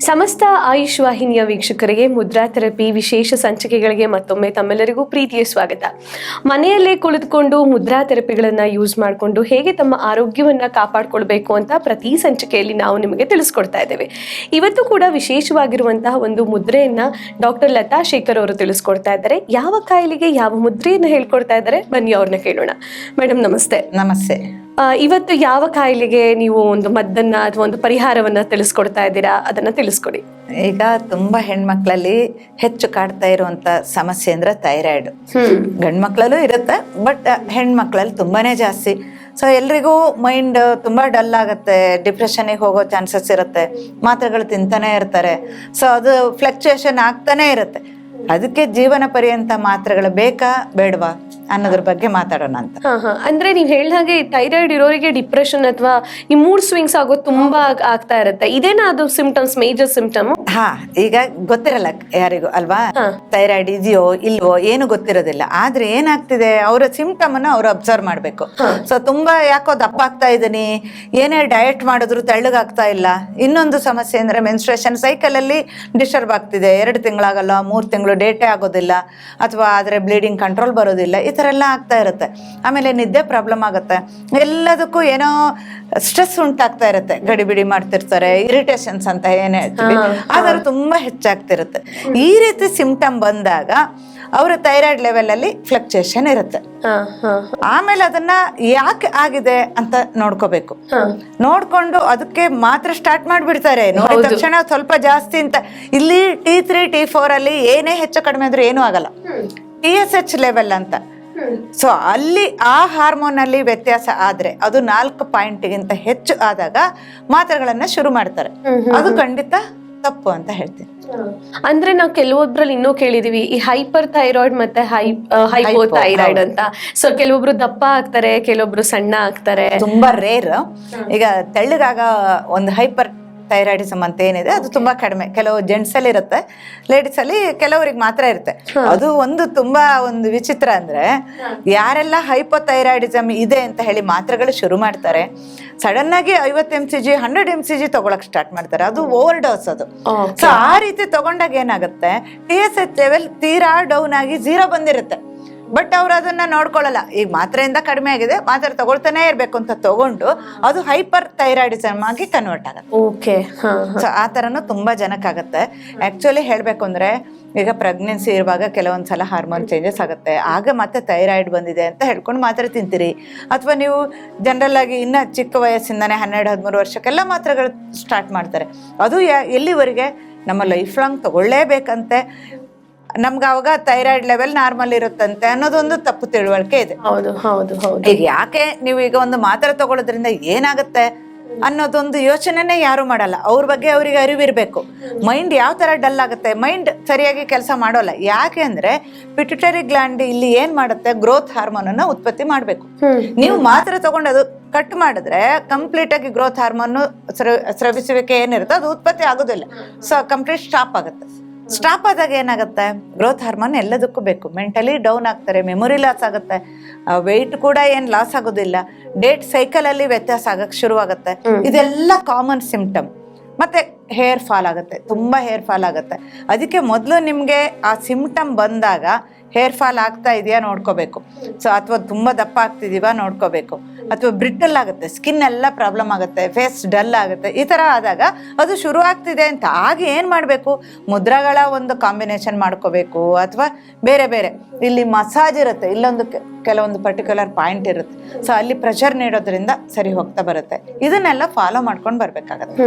ಸಮಸ್ತ ಆಯುಷ್ ವಾಹಿನಿಯ ವೀಕ್ಷಕರಿಗೆ ಮುದ್ರಾ ಥೆರಪಿ ವಿಶೇಷ ಸಂಚಿಕೆಗಳಿಗೆ ಮತ್ತೊಮ್ಮೆ ತಮ್ಮೆಲ್ಲರಿಗೂ ಪ್ರೀತಿಯ ಸ್ವಾಗತ. ಮನೆಯಲ್ಲೇ ಕುಳಿತುಕೊಂಡು ಮುದ್ರಾ ಥೆರಪಿಗಳನ್ನ ಯೂಸ್ ಮಾಡಿಕೊಂಡು ಹೇಗೆ ತಮ್ಮ ಆರೋಗ್ಯವನ್ನ ಕಾಪಾಡಿಕೊಳ್ಬೇಕು ಅಂತ ಪ್ರತಿ ಸಂಚಿಕೆಯಲ್ಲಿ ನಾವು ನಿಮಗೆ ತಿಳಿಸ್ಕೊಡ್ತಾ ಇದ್ದೇವೆ. ಇವತ್ತು ಕೂಡ ವಿಶೇಷವಾಗಿರುವಂತಹ ಒಂದು ಮುದ್ರೆಯನ್ನ ಡಾಕ್ಟರ್ ಲತಾ ಶೇಖರ್ ಅವರು ತಿಳಿಸ್ಕೊಡ್ತಾ ಇದ್ದಾರೆ. ಯಾವ ಕಾಯಿಲೆಗೆ ಯಾವ ಮುದ್ರೆಯನ್ನು ಹೇಳ್ಕೊಡ್ತಾ ಇದ್ದಾರೆ? ಬನ್ನಿ ಅವ್ರನ್ನ ಕೇಳೋಣ. ಮೇಡಮ್ ನಮಸ್ತೆ. ನಮಸ್ತೆ. ಇವತ್ತು ಯಾವ ಕಾಯಿಲೆಗೆ ನೀವು ಒಂದು ಮದ್ದನ್ನ ಅಥವಾ ಒಂದು ಪರಿಹಾರವನ್ನ ತಿಳಿಸ್ಕೊಡ್ತಾ ಇದ್ದೀರಾ? ಅದನ್ನ ತಿಳಿಸ್ಕೊಡಿ. ಈಗ ತುಂಬಾ ಹೆಣ್ಮಕ್ಳಲ್ಲಿ ಹೆಚ್ಚು ಕಾಡ್ತಾ ಇರುವಂತ ಸಮಸ್ಯೆ ಅಂದ್ರೆ ಥೈರಾಯ್ಡ್. ಗಂಡ್ಮಕ್ಳಲ್ಲೂ ಇರುತ್ತೆ ಬಟ್ ಹೆಣ್ಮಕ್ಳಲ್ಲಿ ತುಂಬಾನೇ ಜಾಸ್ತಿ. ಸೊ ಎಲ್ರಿಗೂ ಮೈಂಡ್ ತುಂಬಾ ಡಲ್ ಆಗುತ್ತೆ ಡಿಪ್ರೆಷನ್ಗೆ ಹೋಗೋ ಚಾನ್ಸಸ್ ಇರುತ್ತೆ ಮಾತ್ರೆಗಳು ತಿಂತಾನೆ ಇರ್ತಾರೆ. ಸೊ ಅದು ಫ್ಲಕ್ಚುಯೇಷನ್ ಆಗ್ತಾನೆ ಇರುತ್ತೆ. ಅದಕ್ಕೆ ಜೀವನ ಪರ್ಯಂತ ಮಾತ್ರೆಗಳು ಬೇಕಾ ಬೇಡವಾ? ಅನ್ನೋದ್ರ ಬಗ್ಗೆ ಮಾತಾಡೋಣ ಅಂತ. ಹಾ ಹಾ. ಅಂದ್ರೆ ನೀವ್ ಹೇಳಿದ ಹಾಗೆ ಥೈರಾಯ್ಡ್ ಇರೋರಿಗೆ ಡಿಪ್ರೆಷನ್ ಅಥವಾ ಈ ಮೂಡ್ ಸ್ವಿಂಗ್ಸ್ ಆಗೋ ತುಂಬಾ ಆಗ್- ಆಗ್ತಾ ಇರುತ್ತೆ. ಇದೇನಾ ಅದು ಸಿಂಪ್ಟಮ್ಸ್ ಮೇಜರ್ ಸಿಂಪ್ಟಮ್ ಹಾ ಈಗ ಗೊತ್ತಿರಲ್ಲ ಯಾರಿಗೂ ಅಲ್ವಾ? ಥೈರಾಯ್ಡ್ ಇದೆಯೋ ಇಲ್ವೋ ಏನು ಗೊತ್ತಿರೋದಿಲ್ಲ. ಆದ್ರೆ ಏನಾಗ್ತಿದೆ? ಅವರ ಸಿಂಪ್ಟಮ್ ಅನ್ನ ಅವ್ರು ಅಬ್ಸರ್ವ್ ಮಾಡ್ಬೇಕು. ಸೊ ತುಂಬಾ ಯಾಕೋ ದಪ್ಪ ಆಗ್ತಾ ಇದ್ದೀನಿ ಏನೇ ಡಯಟ್ ಮಾಡಿದ್ರು ತೆಳ್ಳಗಾಗ್ತಾ ಇಲ್ಲ. ಇನ್ನೊಂದು ಸಮಸ್ಯೆ ಅಂದ್ರೆ ಮೆನ್ಸ್ಟ್ರೇಷನ್ ಸೈಕಲ್ ಅಲ್ಲಿ ಡಿಸ್ಟರ್ಬ್ ಆಗ್ತಿದೆ. ಎರಡು ತಿಂಗಳಾಗಲ್ಲ ಮೂರ್ ತಿಂಗಳು ಡೇಟೇ ಆಗೋದಿಲ್ಲ. ಅಥವಾ ಆದ್ರೆ ಬ್ಲೀಡಿಂಗ್ ಕಂಟ್ರೋಲ್ ಬರೋದಿಲ್ಲ. ಈ ಥರ ಎಲ್ಲ ಆಗ್ತಾ ಇರುತ್ತೆ. ಆಮೇಲೆ ನಿದ್ದೆ ಪ್ರಾಬ್ಲಮ್ ಆಗುತ್ತೆ. ಎಲ್ಲದಕ್ಕೂ ಏನೋ ಸ್ಟ್ರೆಸ್ ಉಂಟಾಗ್ತಾ ಇರುತ್ತೆ. ಗಡಿಬಿಡಿ ಮಾಡ್ತಿರ್ತಾರೆ ಇರಿಟೇಷನ್ಸ್ ಅಂತ ಏನೇ ಹೇಳ್ತೀವಿ. ಆದರೂ ತುಂಬಾ ಹೆಚ್ಚಾಗ್ತಿರುತ್ತೆ. ಈ ರೀತಿ ಸಿಂಪ್ಟಮ್ ಬಂದಾಗ ಅವರ ಥೈರಾಯ್ಡ್ ಲೆವೆಲಲ್ಲಿ ಫ್ಲಕ್ಚುಯೇಷನ್ ಇರುತ್ತೆ. ಆಮೇಲೆ ಅದನ್ನ ಯಾಕೆ ಆಗಿದೆ ಅಂತ ನೋಡ್ಕೋಬೇಕು. ನೋಡ್ಕೊಂಡು ಅದಕ್ಕೆ ಮಾತ್ರ ಸ್ಟಾರ್ಟ್ ಮಾಡ್ಬಿಡ್ತಾರೆ. ನೋಡಿದ ತಕ್ಷಣ ಸ್ವಲ್ಪ ಜಾಸ್ತಿ ಅಂತ. ಇಲ್ಲಿ ಟಿ ತ್ರೀ ಟಿ ಫೋರ್ ಅಲ್ಲಿ ಏನೇ ಹೆಚ್ಚು ಕಡಿಮೆ ಆದ್ರೂ ಏನೂ ಆಗಲ್ಲ. ಟಿ ಎಸ್ ಎಚ್ ಲೆವೆಲ್ ಅಂತ. ಸೊ ಅಲ್ಲಿ ಆ ಹಾರ್ಮೋನ್ ಅಲ್ಲಿ ವ್ಯತ್ಯಾಸ ಆದ್ರೆ ಅದು ನಾಲ್ಕು ಪಾಯಿಂಟ್ಗಿಂತ ಹೆಚ್ಚು ಆದಾಗ ಮಾತ್ರೆಗಳನ್ನ ಶುರು ಮಾಡ್ತಾರೆ. ಅದು ಖಂಡಿತ ತಪ್ಪು ಅಂತ ಹೇಳ್ತೀನಿ. ಅಂದ್ರೆ ನಾವು ಕೆಲವೊಬ್ರಲ್ಲಿ ಇನ್ನೂ ಕೇಳಿದೀವಿ ಈ ಹೈಪರ್ ಥೈರಾಯ್ಡ್ ಮತ್ತೆ ಹೈ ಹೈಪೋ ಥೈರಾಯ್ಡ್ ಅಂತ. ಸೊ ಕೆಲವೊಬ್ರು ದಪ್ಪ ಆಗ್ತಾರೆ ಕೆಲವೊಬ್ರು ಸಣ್ಣ ಆಗ್ತಾರೆ. ತುಂಬಾ ರೇರ್ ಈಗ ತೆಳ್ಳಗಾಗ ಒಂದು ಹೈಪರ್ ಥೈರಾಯ್ಡಿಸಮ್ ಅಂತ ಏನಿದೆ ಅದು ತುಂಬಾ ಕಡಿಮೆ. ಕೆಲವು ಜೆಂಟ್ಸ್ ಅಲ್ಲಿ ಇರುತ್ತೆ ಲೇಡೀಸ್ ಅಲ್ಲಿ ಕೆಲವರಿಗೆ ಮಾತ್ರ ಇರುತ್ತೆ. ಅದು ಒಂದು ತುಂಬಾ ಒಂದು ವಿಚಿತ್ರ ಅಂದ್ರೆ ಯಾರೆಲ್ಲ ಹೈಪೋಥೈರಾಯ್ಡಿಸಮ್ ಇದೆ ಅಂತ ಹೇಳಿ ಮಾತ್ರೆಗಳು ಶುರು ಮಾಡ್ತಾರೆ ಸಡನ್ ಆಗಿ ಐವತ್ತು M C G hundred M C G ತಗೊಳಕ್ ಸ್ಟಾರ್ಟ್ ಮಾಡ್ತಾರೆ. ಅದು ಓವರ್ ಡೋಸ್ ಅದು. ಸೊ ಆ ರೀತಿ ತಗೊಂಡಾಗ ಏನಾಗುತ್ತೆ ಟಿ ಎಸ್ ಎಚ್ ಲೆವೆಲ್ ತೀರಾ ಡೌನ್ ಆಗಿ ಜೀರೋ ಬಂದಿರುತ್ತೆ. ಬಟ್ ಅವ್ರು ಅದನ್ನ ನೋಡ್ಕೊಳ್ಳಲ್ಲ. ಈಗ ಮಾತ್ರೆಯಿಂದ ಕಡಿಮೆ ಆಗಿದೆ ಮಾತ್ರೆ ತಗೊಳ್ತಾನೆ ಇರ್ಬೇಕು ಅಂತ ತಗೊಂಡು ಅದು ಹೈಪರ್ ಥೈರಾಯ್ಡಿಸಮ್ ಆಗಿ ಕನ್ವರ್ಟ್ ಆಗುತ್ತೆ. ಓಕೆ ಸೊ ಆ ಥರನೂ ತುಂಬಾ ಜನಕ್ಕಾಗತ್ತೆ ಆಕ್ಚುಲಿ ಹೇಳಬೇಕು ಅಂದ್ರೆ ಈಗ ಪ್ರೆಗ್ನೆನ್ಸಿ ಇರುವಾಗ ಕೆಲವೊಂದು ಸಲ ಹಾರ್ಮೋನ್ ಚೇಂಜಸ್ ಆಗುತ್ತೆ. ಆಗ ಮತ್ತೆ ಥೈರಾಯ್ಡ್ ಬಂದಿದೆ ಅಂತ ಹೇಳ್ಕೊಂಡು ಮಾತ್ರೆ ತಿಂತೀರಿ. ಅಥವಾ ನೀವು ಜನರಲ್ ಆಗಿ ಇನ್ನ ಚಿಕ್ಕ ವಯಸ್ಸಿಂದಾನೆ ಹನ್ನೆರಡು ಹದಿಮೂರು ವರ್ಷಕ್ಕೆಲ್ಲ ಮಾತ್ರೆಗಳು ಸ್ಟಾರ್ಟ್ ಮಾಡ್ತಾರೆ. ಅದು ಯಾ- ಎಲ್ಲಿವರೆಗೆ? ನಮ್ಮ ಲೈಫ್ ಲಾಂಗ್ ತಗೊಳ್ಳೇಬೇಕಂತೆ. ನಮ್ಗೆ ಅವಾಗ ಥೈರಾಯ್ಡ್ ಲೆವೆಲ್ ನಾರ್ಮಲ್ ಇರುತ್ತಂತೆ ಅನ್ನೋದೊಂದು ತಪ್ಪು ತಿಳುವಳಿಕೆ ಇದೆ. ಹೌದು ಹೌದು ಹೌದು. ಈಗ ಯಾಕೆ ನೀವು ಈಗ ಒಂದು ಮಾತ್ರೆ ತಗೊಳ್ಳೋದ್ರಿಂದ ಏನಾಗುತ್ತೆ ಅನ್ನೋದೊಂದು ಯೋಚನೆನೇ ಯಾರು ಮಾಡಲ್ಲ. ಅವ್ರ ಬಗ್ಗೆ ಅವರಿಗೆ ಅರಿವಿರ್ಬೇಕು. ಮೈಂಡ್ ಯಾವ ತರ ಡಲ್ ಆಗುತ್ತೆ? ಮೈಂಡ್ ಸರಿಯಾಗಿ ಕೆಲಸ ಮಾಡೋಲ್ಲ. ಯಾಕೆ ಅಂದ್ರೆ ಪಿಟ್ಯುಟರಿ ಗ್ಲ್ಯಾಂಡ್ ಇಲ್ಲಿ ಏನ್ ಮಾಡುತ್ತೆ? ಗ್ರೋತ್ ಹಾರ್ಮೋನ್ ಅನ್ನ ಉತ್ಪತ್ತಿ ಮಾಡಬೇಕು. ನೀವು ಮಾತ್ರೆ ತಗೊಂಡು ಅದು ಕಟ್ ಮಾಡಿದ್ರೆ ಕಂಪ್ಲೀಟ್ ಆಗಿ ಗ್ರೋತ್ ಹಾರ್ಮೋನ್ ಸ್ರವಿಸುವಿಕೆ ಏನಿರುತ್ತೆ ಅದು ಉತ್ಪತ್ತಿ ಆಗೋದಿಲ್ಲ. ಸೊ ಕಂಪ್ಲೀಟ್ ಸ್ಟಾಪ್ ಆಗುತ್ತೆ. ಸ್ಟಾಪ್ ಆದಾಗ ಏನಾಗುತ್ತೆ? ಗ್ರೋತ್ ಹಾರ್ಮೋನ್ ಎಲ್ಲದಕ್ಕೂ ಬೇಕು. ಮೆಂಟಲಿ ಡೌನ್ ಆಗ್ತಾರೆ ಮೆಮೊರಿ ಲಾಸ್ ಆಗುತ್ತೆ. ವೆಯ್ಟ್ ಕೂಡ ಏನ್ ಲಾಸ್ ಆಗೋದಿಲ್ಲ. ಡೇಟ್ ಸೈಕಲ್ ಅಲ್ಲಿ ವ್ಯತ್ಯಾಸ ಆಗಕ್ಕೆ ಶುರುವಾಗುತ್ತೆ. ಇದೆಲ್ಲ ಕಾಮನ್ ಸಿಂಪ್ಟಮ್ ಮತ್ತೆ ಹೇರ್ ಫಾಲ್ ಆಗುತ್ತೆ. ತುಂಬಾ ಹೇರ್ ಫಾಲ್ ಆಗುತ್ತೆ. ಅದಕ್ಕೆ ಮೊದಲು ನಿಮಗೆ ಆ ಸಿಂಪ್ಟಮ್ ಬಂದಾಗ ಹೇರ್ ಫಾಲ್ ಆಗ್ತಾ ಇದೆಯಾ ನೋಡ್ಕೋಬೇಕು. ಸೊ ಅಥವಾ ತುಂಬಾ ದಪ್ಪ ಆಗ್ತಿದೀವ ನೋಡ್ಕೋಬೇಕು. ಅಥವಾ ಬ್ರಿಟಲ್ ಆಗುತ್ತೆ ಸ್ಕಿನ್ ಎಲ್ಲ ಪ್ರಾಬ್ಲಮ್ ಆಗುತ್ತೆ ಫೇಸ್ ಡಲ್ ಆಗುತ್ತೆ ಈ ಥರ ಆದಾಗ ಅದು ಶುರು ಆಗ್ತಿದೆ ಅಂತ. ಆಗ ಏನು ಮಾಡಬೇಕು? ಮುದ್ರಗಳ ಒಂದು ಕಾಂಬಿನೇಷನ್ ಮಾಡ್ಕೋಬೇಕು ಅಥವಾ ಬೇರೆ ಬೇರೆ. ಇಲ್ಲಿ ಮಸಾಜ್ ಇರುತ್ತೆ ಇಲ್ಲೊಂದು ಕೆಲವೊಂದು ಪರ್ಟಿಕ್ಯುಲರ್ ಪಾಯಿಂಟ್ ಇರುತ್ತೆ. ಸೊ ಅಲ್ಲಿ ಪ್ರೆಷರ್ ನೀಡೋದ್ರಿಂದ ಸರಿ ಹೋಗ್ತಾ ಬರುತ್ತೆ. ಇದನ್ನೆಲ್ಲ ಫಾಲೋ ಮಾಡ್ಕೊಂಡು ಬರ್ಬೇಕಾಗತ್ತೆ.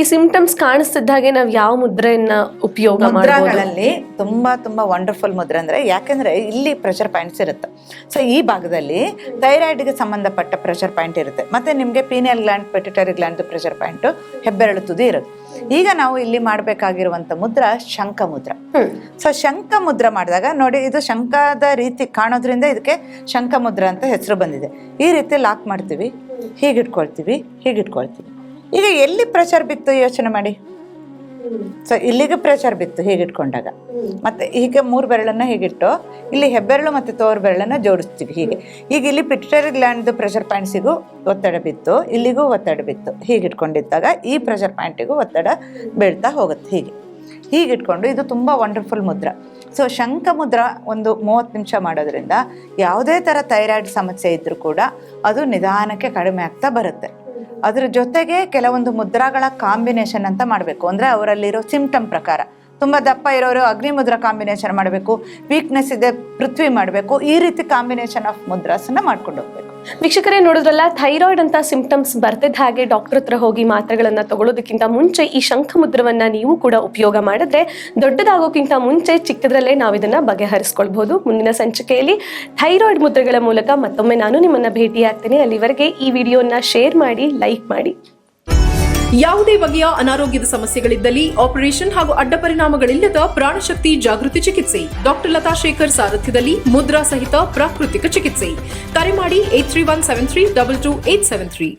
ಈ ಸಿಂಪ್ಟಮ್ಸ್ ಕಾಣಿಸ್ತಿದ್ದಾಗೆ ನಾವು ಯಾವ ಮುದ್ರೆಯನ್ನು ಉಪಯೋಗ ಮುದ್ರಗಳಲ್ಲಿ ಮುದ್ರಾಗಳಲ್ಲಿ ತುಂಬಾ ತುಂಬಾ ವಂಡರ್ಫುಲ್ ಮುದ್ರೆ ಅಂದ್ರೆ ಯಾಕೆಂದ್ರೆ ಇಲ್ಲಿ ಪ್ರೆಷರ್ ಪಾಯಿಂಟ್ಸ್ ಇರುತ್ತೆ. ಸೊ ಈ ಭಾಗದಲ್ಲಿ ಥೈರಾಯ್ಡ್ಗೆ ಸಂಬಂಧಪಟ್ಟ ಪ್ರೆಷರ್ ಪಾಯಿಂಟ್ ಇರುತ್ತೆ. ಮತ್ತೆ ನಿಮಗೆ pineal gland pituitary gland pressure point ಹೆಬ್ಬೆರಳು ತುದಿ ಇರುತ್ತೆ. ಈಗ ನಾವು ಇಲ್ಲಿ ಮಾಡಬೇಕಾಗಿರುವಂತ ಮುದ್ರ ಶಂಖ ಮುದ್ರ. ಸೊ ಶಂಖ ಮುದ್ರ ಮಾಡಿದಾಗ ನೋಡಿ ಇದು ಶಂಖದ ರೀತಿ ಕಾಣೋದ್ರಿಂದ ಇದಕ್ಕೆ ಶಂಖ ಮುದ್ರ ಅಂತ ಹೆಸರು ಬಂದಿದೆ. ಈ ರೀತಿ ಲಾಕ್ ಮಾಡ್ತೀವಿ ಹೀಗಿಟ್ಕೊಳ್ತೀವಿ ಹೀಗಿಟ್ಕೊಳ್ತೀವಿ. ಈಗ ಎಲ್ಲಿ ಪ್ರೆಷರ್ ಬಿತ್ತು ಯೋಚನೆ ಮಾಡಿ? ಸೊ ಇಲ್ಲಿಗೆ ಪ್ರೆಷರ್ ಬಿತ್ತು ಹೀಗಿಟ್ಕೊಂಡಾಗ. ಮತ್ತೆ ಹೀಗೆ ಮೂರು ಬೆರಳನ್ನ ಹೀಗಿಟ್ಟು ಇಲ್ಲಿ ಹೆಬ್ಬೆರಳು ಮತ್ತೆ ತೋರು ಬೆರಳನ್ನ ಜೋಡಿಸ್ತೀವಿ ಹೀಗೆ. ಈಗ ಇಲ್ಲಿ ಪಿಟ್ಯುಟರಿ ಗ್ಲ್ಯಾಂಡ್ ಪ್ರೆಷರ್ ಪಾಯಿಂಟ್ಸಿಗೂ ಒತ್ತಡ ಬಿತ್ತು ಇಲ್ಲಿಗೂ ಒತ್ತಡ ಬಿತ್ತು. ಹೀಗಿಟ್ಕೊಂಡಿದ್ದಾಗ ಈ ಪ್ರೆಷರ್ ಪಾಯಿಂಟಿಗೂ ಒತ್ತಡ ಬೀಳ್ತಾ ಹೋಗುತ್ತೆ ಹೀಗೆ. ಹೀಗಿಟ್ಕೊಂಡು ಇದು ತುಂಬ ವಂಡರ್ಫುಲ್ ಮುದ್ರ. ಸೊ ಶಂಖ ಮುದ್ರ ಒಂದು ಮೂವತ್ತು ನಿಮಿಷ ಮಾಡೋದ್ರಿಂದ ಯಾವುದೇ ಥರ ಥೈರಾಯ್ಡ್ ಸಮಸ್ಯೆ ಇದ್ದರೂ ಕೂಡ ಅದು ನಿಧಾನಕ್ಕೆ ಕಡಿಮೆ ಆಗ್ತಾ ಬರುತ್ತೆ. ಅದ್ರ ಜೊತೆಗೆ ಕೆಲವೊಂದು ಮುದ್ರಾಗಳ ಕಾಂಬಿನೇಷನ್ ಅಂತ ಮಾಡಬೇಕು. ಅಂದರೆ ಅವರಲ್ಲಿರೋ ಸಿಂಪ್ಟಮ್ ಪ್ರಕಾರ. ತುಂಬ ದಪ್ಪ ಇರೋರು ಅಗ್ನಿ ಮುದ್ರಾ ಕಾಂಬಿನೇಷನ್ ಮಾಡಬೇಕು. ವೀಕ್ನೆಸ್ ಇದೆ, ಪೃಥ್ವಿ ಮಾಡಬೇಕು. ಈ ರೀತಿ ಕಾಂಬಿನೇಷನ್ ಆಫ್ ಮುದ್ರಾಸನ್ನು ಮಾಡ್ಕೊಂಡು ಹೋಗ್ಬೇಕು ವೀಕ್ಷಕರೇ, ನೋಡಿದ್ರಲ್ಲ, ಥೈರಾಯ್ಡ್ ಅಂತ ಸಿಂಪ್ಟಮ್ಸ್ ಬರ್ತಿದ್ದ ಹಾಗೆ ಡಾಕ್ಟರ್ ಹತ್ರ ಹೋಗಿ ಮಾತ್ರೆಗಳನ್ನ ತಗೊಳ್ಳೋದಕ್ಕಿಂತ ಮುಂಚೆ ಈ ಶಂಖ ಮುದ್ರವನ್ನ ನೀವು ಕೂಡ ಉಪಯೋಗ ಮಾಡಿದ್ರೆ ದೊಡ್ಡದಾಗೋಕ್ಕಿಂತ ಮುಂಚೆ ಚಿಕ್ಕದ್ರಲ್ಲೇ ನಾವು ಇದನ್ನ ಬಗೆಹರಿಸ್ಕೊಳ್ಬಹುದು. ಮುಂದಿನ ಸಂಚಿಕೆಯಲ್ಲಿ ಥೈರಾಯ್ಡ್ ಮುದ್ರೆಗಳ ಮೂಲಕ ಮತ್ತೊಮ್ಮೆ ನಾನು ನಿಮ್ಮನ್ನ ಭೇಟಿಯಾಗ್ತೇನೆ. ಅಲ್ಲಿವರೆಗೆ ಈ ವಿಡಿಯೋನ ಶೇರ್ ಮಾಡಿ, ಲೈಕ್ ಮಾಡಿ. ಯಾವುದೇ ಬಗೆಯ ಅನಾರೋಗ್ಯದ ಸಮಸ್ಯೆಗಳಿದ್ದಲ್ಲಿ ಆಪರೇಷನ್ ಹಾಗೂ ಅಡ್ಡ ಪರಿಣಾಮಗಳಿಲ್ಲದ ಪ್ರಾಣಶಕ್ತಿ ಜಾಗೃತಿ ಚಿಕಿತ್ಸೆ. ಡಾಕ್ಟರ್ ಲತಾ ಶೇಖರ್ ಸಾರಥ್ಯದಲ್ಲಿ ಮುದ್ರಾ ಸಹಿತ ಪ್ರಾಕೃತಿಕ ಚಿಕಿತ್ಸೆ. ಕರೆ ಮಾಡಿ eight three one seven three double two eight seven three.